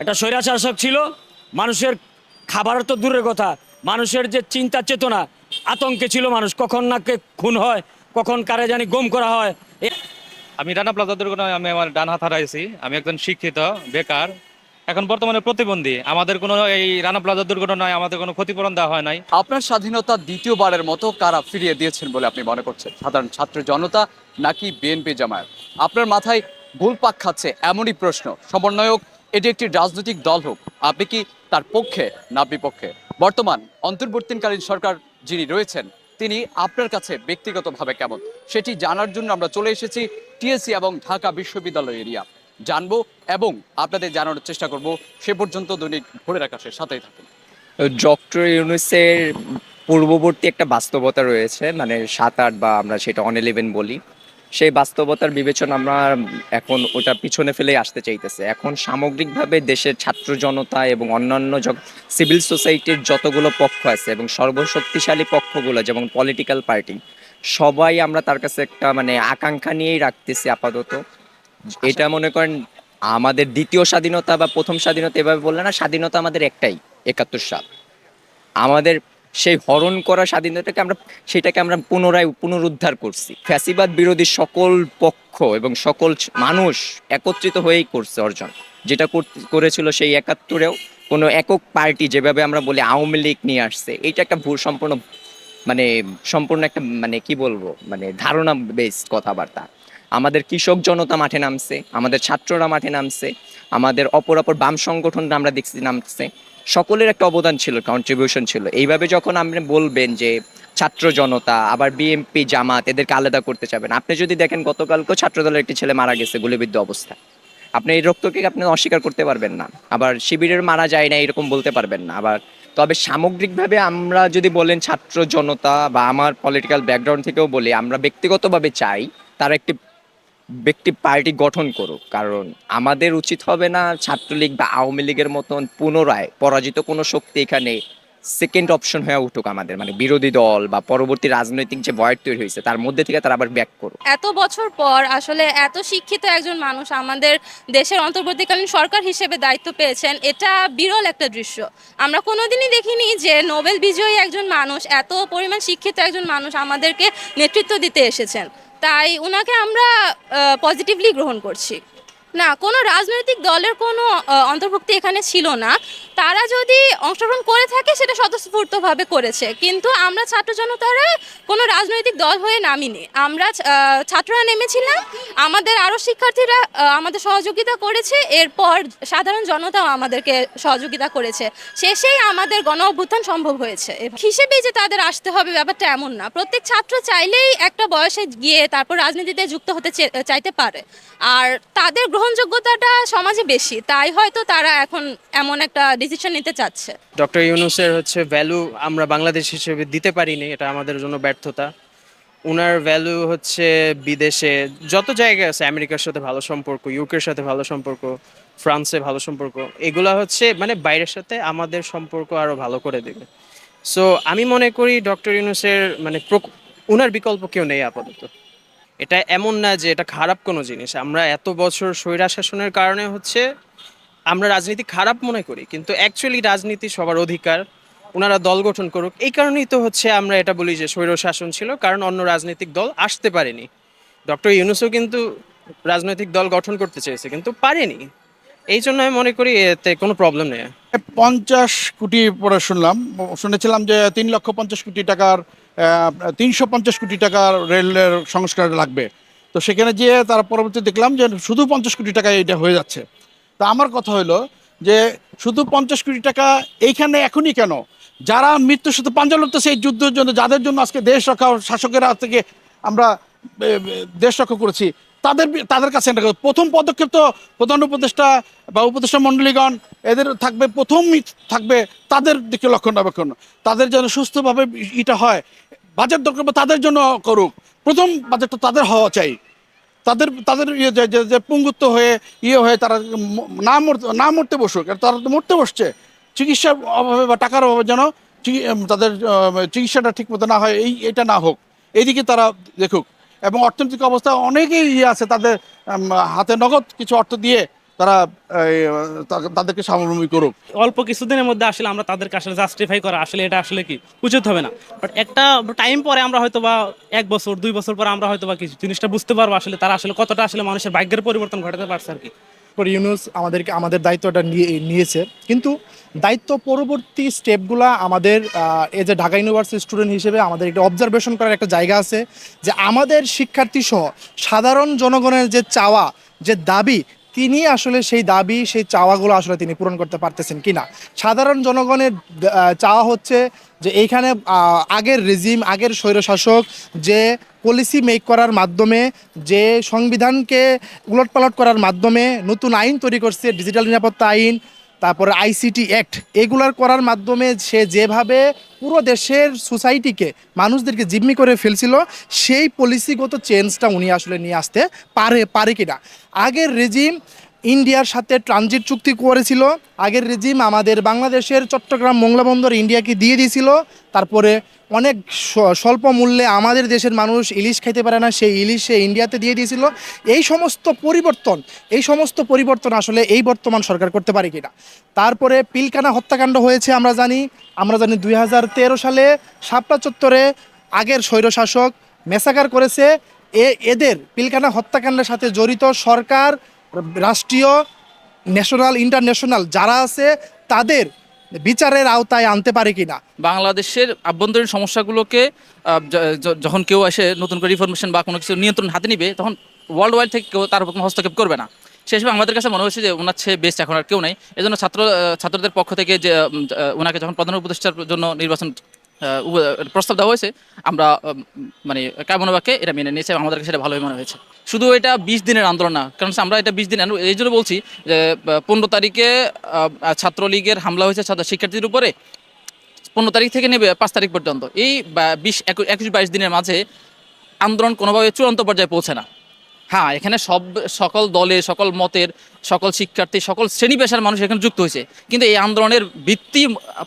একটা স্বৈরাশাসক ছিল মানুষের খাবার তো দূরের কথা মানুষের যে চিন্তা চেতনা আতঙ্কে ছিল মানুষ কখন না কে খুন হয় কখন কারে জানি গম করা হয় আমি রানা প্লাজা দুর্ঘটনায় আমি আমার ডান হাত হারাইছি আমি একজন শিক্ষিত বেকার এখন বর্তমানে প্রতিবন্ধী আমাদের কোনো এই রানা প্লাজা দুর্ঘটনায় আমাদের কোনো ক্ষতিপূরণ দেওয়া হয় নাই। আপনার স্বাধীনতা দ্বিতীয়বারের মতো কারা ফিরিয়ে দিয়েছেন বলে আপনি মনে করছেন? সাধারণ ছাত্র জনতা নাকি বিএনপি জামায়াত? আপনার মাথায় ঘুরপাক খাচ্ছে এমনই প্রশ্ন সমন্বয়ক এটি একটি রাজনৈতিক দল হোক, আপনি কি তার পক্ষে না বিপক্ষে? বর্তমান অন্তর্বর্তীকালীন সরকার যিনি রয়েছেন, তিনি আপনার কাছে ব্যক্তিগতভাবে কেমন? সেটি জানার জন্য আমরা চলে এসেছি টিএসসি এবং ঢাকা বিশ্ববিদ্যালয় এরিয়া। জানব এবং আপনাদের জানানোর চেষ্টা করব। সে পর্যন্ত দৈনিক ভোরের আকাশের সাথেই থাকুন। ডক্টর ইউনুসের পূর্ববর্তী একটা বাস্তবতা রয়েছে মানে সাত আট বা আমরা সেটা অন ইলেভেন বলি। সেই বাস্তবতার বিবেচনা আমরা এখন ওটা পিছনে ফেলে আসতে চাইতেছে। এখন সামগ্রিকভাবে দেশের ছাত্র জনতা এবং অন্যান্য সিভিল সোসাইটির যতগুলো পক্ষ আছে এবং সর্বশক্তিশালী পক্ষগুলো যেমন পলিটিক্যাল পার্টি সবাই আমরা তার কাছে একটা মানে আকাঙ্ক্ষা নিয়েই রাখতেছি আপাতত। এটা মনে করেন আমাদের দ্বিতীয় স্বাধীনতা বা প্রথম স্বাধীনতা এভাবে বললে না, স্বাধীনতা আমাদের একটাই, একাত্তর সাল। আমাদের সেই হরণ করা স্বাধীনতাকে আমরা, সেটাকে আমরা পুনরায় পুনরুদ্ধার করছি। ফ্যাসিবাদ বিরোধী সকল পক্ষ এবং সকল মানুষ একত্রিত হয়েই করছে অর্জন। যেটা করেছিল সেই একাত্তরেও কোনো একক পার্টি যেভাবে আমরা বলি আওয়ামী লীগ নিয়ে আসছে, এইটা একটা ভুল সম্পূর্ণ মানে সম্পূর্ণ একটা মানে কি বলব মানে ধারণা বেসড কথাবার্তা। আমাদের কৃষক জনতা মাঠে নামছে, আমাদের ছাত্ররা মাঠে নামছে, আমাদের অপর অপর বাম সংগঠনরা আমরা দেখছি নামছে। সকলের একটা অবদান ছিল কন্ট্রিবিউশন ছিল। এইভাবে যখন আপনি বলবেন যে ছাত্র জনতা, আবার বিএমপি জামাত, এদেরকে আলাদা করতে চাবেন, আপনি যদি দেখেন গতকালকেও ছাত্রদলের একটি ছেলে মারা গেছে গুলিবিদ্ধ অবস্থায়। আপনি এই রক্তকে আপনি অস্বীকার করতে পারবেন না। আবার শিবিরের মারা যায় না এরকম বলতে পারবেন না। আবার তবে সামগ্রিকভাবে আমরা যদি বলেন ছাত্র জনতা বা আমার পলিটিক্যাল ব্যাকগ্রাউন্ড থেকেও বলি, আমরা ব্যক্তিগতভাবে চাই তারা একটি ব্যক্তি পার্টি গঠন করুক, কারণ আমাদের উচিত হবে না ছাত্রলীগ বা আওয়ামী লীগের মতন পুনরায় পরাজিত কোনো শক্তি এখানে সেকেন্ড অপশন হয়ে উঠুক আমাদের। মানে বিরোধী দল বা পরবর্তী রাজনৈতিক যে ভয়েড তৈরি হয়েছে, তার মধ্যে থেকে তারা আবার ব্যাক করুক। এত বছর পর আসলে এত শিক্ষিত একজন মানুষ আমাদের দেশের অন্তর্বর্তীকালীন সরকার হিসেবে দায়িত্ব পেয়েছেন, এটা বিরল একটা দৃশ্য। আমরা কোনোদিনই দেখিনি যে নোবেল বিজয়ী একজন মানুষ, এত পরিমাণ শিক্ষিত একজন মানুষ আমাদেরকে নেতৃত্ব দিতে এসেছেন। তাই ওনাকে আমরা পজিটিভলি গ্রহণ করছি। না, কোনো রাজনৈতিক দলের কোনো অন্তর্ভুক্তি এখানে ছিল না। তারা যদি অংশগ্রহণ করে থাকে, সেটা স্বতঃস্ফূর্তভাবে করেছে। কিন্তু আমরা ছাত্র জনতারা কোনো রাজনৈতিক দল হয়ে নামিনি। আমরা ছাত্ররা নেমেছিলাম। আমাদের আরও শিক্ষার্থীরা আমাদের সহযোগিতা করেছে। এরপর সাধারণ জনতাও আমাদেরকে সহযোগিতা করেছে। শেষেই আমাদের গণ অভ্যুত্থান সম্ভব হয়েছে। হিসেবেই যে তাদের আসতে হবে ব্যাপারটা এমন না। প্রত্যেক ছাত্র চাইলেই একটা বয়সে গিয়ে তারপর রাজনীতিতে যুক্ত হতে চাইতে পারে। আর তাদের গ্রহণযোগ্যতাটা সমাজে বেশি, তাই হয়তো তারা এখন এমন একটা ডিসিশন নিতে চাচ্ছে। ডক্টর ইউনুসের হচ্ছে ভ্যালু আমরা বাংলাদেশ হিসেবে দিতে পারিনি, এটা আমাদের জন্য ব্যর্থতা। ওনার ভ্যালু হচ্ছে বিদেশে, যত জায়গায় আছে, আমেরিকার সাথে ভালো সম্পর্ক ইউকের সাথে ভালো সম্পর্ক ফ্রান্সে ভালো সম্পর্ক, এগুলা হচ্ছে মানে বাইরের সাথে আমাদের সম্পর্ক আরও ভালো করে দেবে। সো আমি মনে করি ডক্টর ইউনুসের মানে ওনার বিকল্প কেউ নেই আপাতত। এটা এমন না যে এটা খারাপ কোনো জিনিস। আমরা এত বছর স্বৈরা শাসনের কারণে হচ্ছে আমরা রাজনীতি খারাপ মনে করি, কিন্তু অ্যাকচুয়ালি রাজনীতি সবার অধিকার, ওনারা দল গঠন করুক। এই কারণেই তো হচ্ছে আমরা এটা বলি যে স্বৈর শাসন ছিল, কারণ অন্য রাজনৈতিক দল আসতে পারেনি। ডক্টর ইউনুসও কিন্তু রাজনৈতিক দল গঠন করতে চেয়েছে, কিন্তু পারেনি। এই জন্য আমি মনে করি এতে কোনো প্রবলেম নেই। পঞ্চাশ কোটি পরে শুনলাম। শুনেছিলাম যে তিন লক্ষ পঞ্চাশ কোটি টাকার তিনশো পঞ্চাশ কোটি টাকার রেলের সংস্কার লাগবে। তো সেখানে যেয়ে তার পরবর্তী দেখলাম যে শুধু পঞ্চাশ কোটি টাকা এটা হয়ে যাচ্ছে। তা আমার কথা হলো যে শুধু পঞ্চাশ কোটি টাকা এইখানে এখনই কেন? যারা মৃত্যুর সাথে পাঞ্জা লড়তেছে এই যুদ্ধের জন্য যাদের জন্য আজকে দেশ রক্ষা, শাসকেরা থেকে আমরা দেশ রক্ষা করেছি তাদের তাদের কাছে প্রথম পদক্ষেপ তো প্রধান উপদেষ্টা বা উপদেষ্টা মণ্ডলীগণ এদের থাকবে প্রথমই থাকবে তাদের দিকে লক্ষণাবেক্ষণ তাদের যেন সুস্থভাবে এটা হয় বাজেট দরকার তাদের জন্য করুক। প্রথম বাজেটটা তাদের হওয়া চাই। তাদের তাদের ইয়ে যে পুঙ্গুত্ব হয়ে ইয়ে হয়ে তারা না মরতে না মরতে বসুক তারা তো মরতে বসছে। চিকিৎসার অভাবে বা টাকার অভাবে যেন তাদের চিকিৎসাটা ঠিক মতো না হয়, এই, এটা না হোক। এইদিকে তারা দেখুক। এবং অর্থনৈতিক অবস্থা অনেকেই ইয়ে আছে, তাদের হাতে নগদ কিছু অর্থ দিয়ে তারা তাদেরকে স্বাবলম্বী করুক। অল্প কিছুদিনের মধ্যে আসলে আমরা তাদেরকে আসলে জাস্টিফাই করা, আসলে এটা আসলে কি, উচিত হবে না। বাট একটা টাইম পরে আমরা হয়তো বা এক বছর, দুই বছর পরে আমরা হয়তো বা কিছু জিনিসটা বুঝতে পারব আসলে, তারা আসলে কতটা আসলে মানুষের ভাগ্যের পরিবর্তন ঘটাতে পারছে আর কি। ডক্টর ইউনুস আমাদেরকে, আমাদের দায়িত্বটা নিয়ে, নিয়েছে। কিন্তু দায়িত্ব পরবর্তী স্টেপগুলা আমাদের as a Dhaka university student হিসেবে আমাদের একটা অবজারভেশন করার একটা জায়গা আছে যে আমাদের শিক্ষার্থী সহ সাধারণ জনগণের যে চাওয়া, যে দাবি তিনি আসলে সেই দাবি, সেই চাওয়াগুলো আসলে তিনি পূরণ করতে পারতেছেন কিনা? সাধারণ জনগণের চাওয়া হচ্ছে যে এইখানে আগের রেজিম আগের স্বৈরশাসক যে পলিসি মেক করার মাধ্যমে, যে সংবিধানকে উলটপালট করার মাধ্যমে নতুন আইন তৈরি করছে ডিজিটাল নিরাপত্তা আইন তারপরে আইসিটি অ্যাক্ট এগুলার করার মাধ্যমে সে যেভাবে পুরো দেশের সোসাইটিকে মানুষদেরকে জিম্মি করে ফেলছিল, সেই পলিসিগত চেঞ্জটা উনি আসলে নিয়ে আসতে পারে পারে কিনা। আগের রেজিম ইন্ডিয়ার সাথে ট্রানজিট চুক্তি করেছিল, আগের রেজিম আমাদের বাংলাদেশের চট্টগ্রাম মোংলা বন্দর ইন্ডিয়াকে দিয়ে দিয়েছিল, তারপরে অনেক স্বল্প মূল্যে আমাদের দেশের মানুষ ইলিশ খাইতে পারে না সেই ইলিশ সে ইন্ডিয়াতে দিয়ে দিয়েছিল। এই সমস্ত পরিবর্তন, এই সমস্ত পরিবর্তন আসলে এই বর্তমান সরকার করতে পারে কিনা? তারপরে পিলকানা হত্যাকাণ্ড হয়েছে, আমরা জানি। আমরা জানি দুই হাজার তেরো সালে শাপলা চত্বরে আগের স্বৈরশাসক মেসাকার করেছে। এ, এদের পিলকানা হত্যাকাণ্ডের সাথে জড়িত সরকার, রাষ্ট্রীয়, ন্যাশনাল, ইন্টারন্যাশনাল যারা আছে, তাদের বিচারের আওতায় আনতে পারে কিনা? বাংলাদেশের আভ্যন্তরীণ সমস্যাগুলোকে যখন কেউ আসে নতুন করে রিফরমেশন বা কোনো কিছু নিয়ন্ত্রণ হাতে নিবে, তখন ওয়ার্ল্ড ওয়াইড থেকে কেউ তার উপর কোনো হস্তক্ষেপ করবে না। সেই হিসেবে আমাদের কাছে মনে হচ্ছে যে ওনার চেয়ে বেস্ট এখন আর কেউ নেই। এজন্য ছাত্র ছাত্রদের পক্ষ থেকে যে ওনাকে যখন প্রধান উপদেষ্টার জন্য নির্বাচন প্রস্তাব দেওয়া হয়েছে, আমরা মানে কামনাবাক্যে এটা মেনে নিয়েছে আমাদের কাছে এটা ভালোই মনে হয়েছে। শুধু এটা বিশ দিনের আন্দোলন না, কারণ আমরা এটা বিশ দিন এই জন্য বলছি যে পনেরো তারিখে ছাত্রলীগের হামলা হয়েছে ছাত্র শিক্ষার্থীদের উপরে, পনেরো তারিখ থেকে নেবে পাঁচ তারিখ পর্যন্ত। এই বিশ একুশ, বাইশ দিনের মাঝে আন্দোলন কোনোভাবে চূড়ান্ত পর্যায়ে পৌঁছে না। হ্যাঁ এখানে সব সকল দলে, সকল মতের, সকল শিক্ষার্থী, সকল শ্রেণি পেশার মানুষ এখানে যুক্ত হয়েছে। কিন্তু এই আন্দোলনের ভিত্তি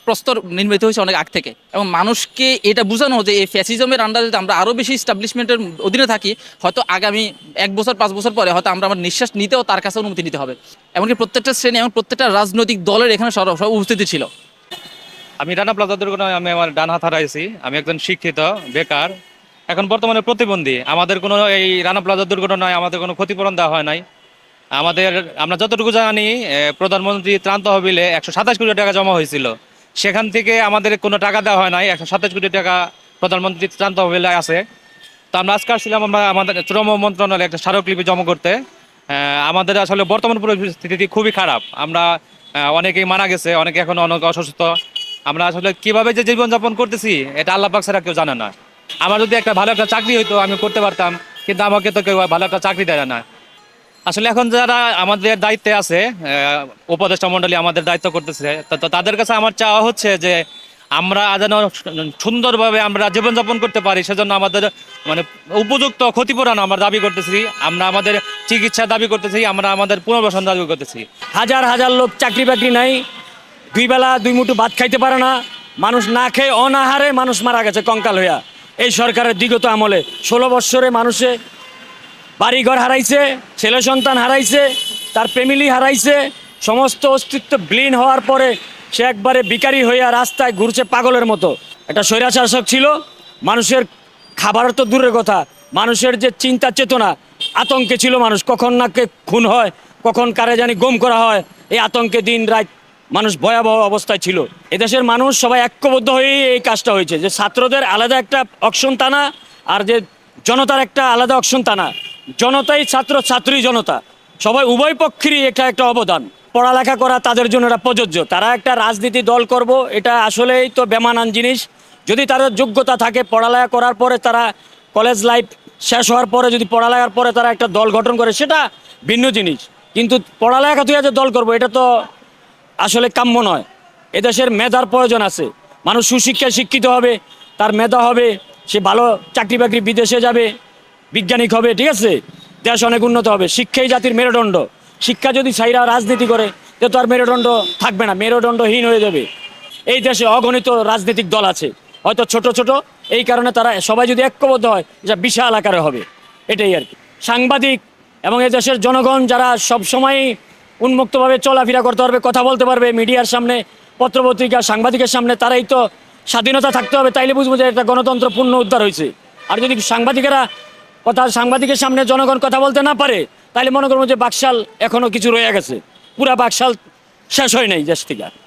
প্রস্তর নির্মিত হয়েছে অনেক আগ থেকে। এবং মানুষকে এটা বোঝানো যে এই ফ্যাসিজমের আন্ডারে যদি আমরা আরও বেশি স্টাবলিশমেন্টের অধীনে থাকি, হয়তো আগামী এক বছর, পাঁচ বছর পরে হয়তো আমরা আমার নিঃশ্বাস নিতেও তার কাছে অনুমতি নিতে হবে। এমনকি প্রত্যেকটা শ্রেণি এবং প্রত্যেকটা রাজনৈতিক দলের এখানে সব উপস্থিতি ছিল। আমি রানা প্লাজা আমি আমার ডান হাত হারাইছি। আমি একজন শিক্ষিত, বেকার এখন বর্তমানে প্রতিবন্ধী। আমাদের কোনো এই রানা প্লাজা দুর্ঘটনায় আমাদের কোনো ক্ষতিপূরণ দেওয়া হয় নাই। আমাদের, আমরা যতটুকু জানি প্রধানমন্ত্রী ত্রাণ তহবিলে একশো সাতাশ কোটি টাকা জমা হয়েছিল। সেখান থেকে আমাদের কোনো টাকা দেওয়া হয় নাই, একশো সাতাশ কোটি টাকা প্রধানমন্ত্রী ত্রাণ তহবিলে আছে। তো আমরা আজকে আসছিলাম, আমরা আমাদের শ্রম মন্ত্রণালয়ে একটা স্মারকলিপি জমা করতে। আমাদের আসলে বর্তমান পরিস্থিতি খুবই খারাপ। আমরা অনেকেই মারা গেছে, অনেকে এখন অনেক অসুস্থ। আমরা আসলে কীভাবে যে জীবনযাপন করতেছি, এটা আল্লাহ পাক ছাড়া কেউ জানে না। আমার যদি একটা ভালো একটা চাকরি হইতো, আমি করতে পারতাম, কিন্তু আমাকে তো কেউ ভালো একটা চাকরি দেয় না আসলে এখন যারা আমাদের দায়িত্বে আছে উপদেষ্টা মণ্ডলী আমাদের দায়িত্ব করতেছে তো তাদের কাছে আমার চাওয়া হচ্ছে যে আমরা যেন সুন্দরভাবে আমরা জীবনযাপন করতে পারি, সেজন্য আমাদের মানে উপযুক্ত ক্ষতিপূরণ আমরা দাবি করতেছি, আমরা আমাদের চিকিৎসা দাবি করতেছি, আমরা আমাদের পুনর্বাসন দাবি করতেছি। হাজার হাজার লোক চাকরি বাকরি নাই, দুই বেলা দুই মুঠো ভাত খাইতে পারে না, মানুষ না খেয়ে অনাহারে মানুষ মারা গেছে কঙ্কাল হইয়া। এই সরকারের বিগত আমলে ষোলো বৎসরে মানুষে বাড়িঘর হারাইছে, ছেলে সন্তান হারাইছে, তার ফ্যামিলি হারাইছে, সমস্ত অস্তিত্ব বিলীন হওয়ার পরে সে একবারে বিকারি হইয়া রাস্তায় ঘুরছে পাগলের মতো। একটা স্বৈরাশাসক ছিল, মানুষের খাবার তো দূরের কথা, মানুষের যে চিন্তা চেতনা, আতঙ্কে ছিল মানুষ, কখন না কে খুন হয়, কখন কারে জানি গম করা হয়, এই আতঙ্কে দিন রাত মানুষ ভয়াবহ অবস্থায় ছিল। এদেশের মানুষ সবাই ঐক্যবদ্ধ হয়েই এই কাজটা হয়েছে। যে ছাত্রদের আলাদা একটা অকশন টানা আর যে জনতার একটা আলাদা অকশন টানা। জনতাই ছাত্র, ছাত্রী জনতা। সবাই উভয় পক্ষেরই এটা একটা অবদান। পড়ালেখা করা তাদের জন্য এটা প্রযোজ্য। তারা একটা রাজনীতি দল করব, এটা আসলেই তো বেমানান জিনিস। যদি তাদের যোগ্যতা থাকে পড়ালেখা করার পরে তারা কলেজ লাইফ শেষ হওয়ার পরে যদি পড়ালেখার পরে তারা একটা দল গঠন করে, সেটা ভিন্ন জিনিস। কিন্তু পড়ালেখা তুই যে দল করব, এটা তো আসলে কাম্য নয়। এদেশের মেধার প্রয়োজন আছে। মানুষ সুশিক্ষায় শিক্ষিত হবে, তার মেধা হবে, সে ভালো চাকরি বাকরি বিদেশে যাবে, বিজ্ঞানিক হবে, ঠিক আছে? দেশ অনেক উন্নত হবে। শিক্ষাই জাতির মেরুদণ্ড। শিক্ষা যদি ছাইরা রাজনীতি করে, তো তার মেরুদণ্ড থাকবে না, মেরুদণ্ডহীন হয়ে যাবে। এই দেশে অগণিত রাজনৈতিক দল আছে। হয়তো ছোট ছোট, এই কারণে তারা সবাই যদি ঐক্যবদ্ধ হয় যা বিশাল আকারে হবে। এটাই আর কি। সাংবাদিক এবং এই দেশের জনগণ যারা সবসময় উন্মুক্তভাবে চলাফেরা করতে পারবে, কথা বলতে পারবে, মিডিয়ার সামনে, পত্রপত্রিকা, সাংবাদিকের সামনে, তারাই তো স্বাধীনতা থাকতে হবে, তাইলে বুঝব যে একটা গণতন্ত্র পূর্ণ উদ্ধার হয়েছে। আর যদি সাংবাদিকেরা কথা সাংবাদিকের সামনে জনগণ কথা বলতে না পারে তাহলে মনে করব যে বাকশাল এখনও কিছু রয়ে গেছে। পুরা বাকশাল শেষ হয় নাই দেশ থেকে।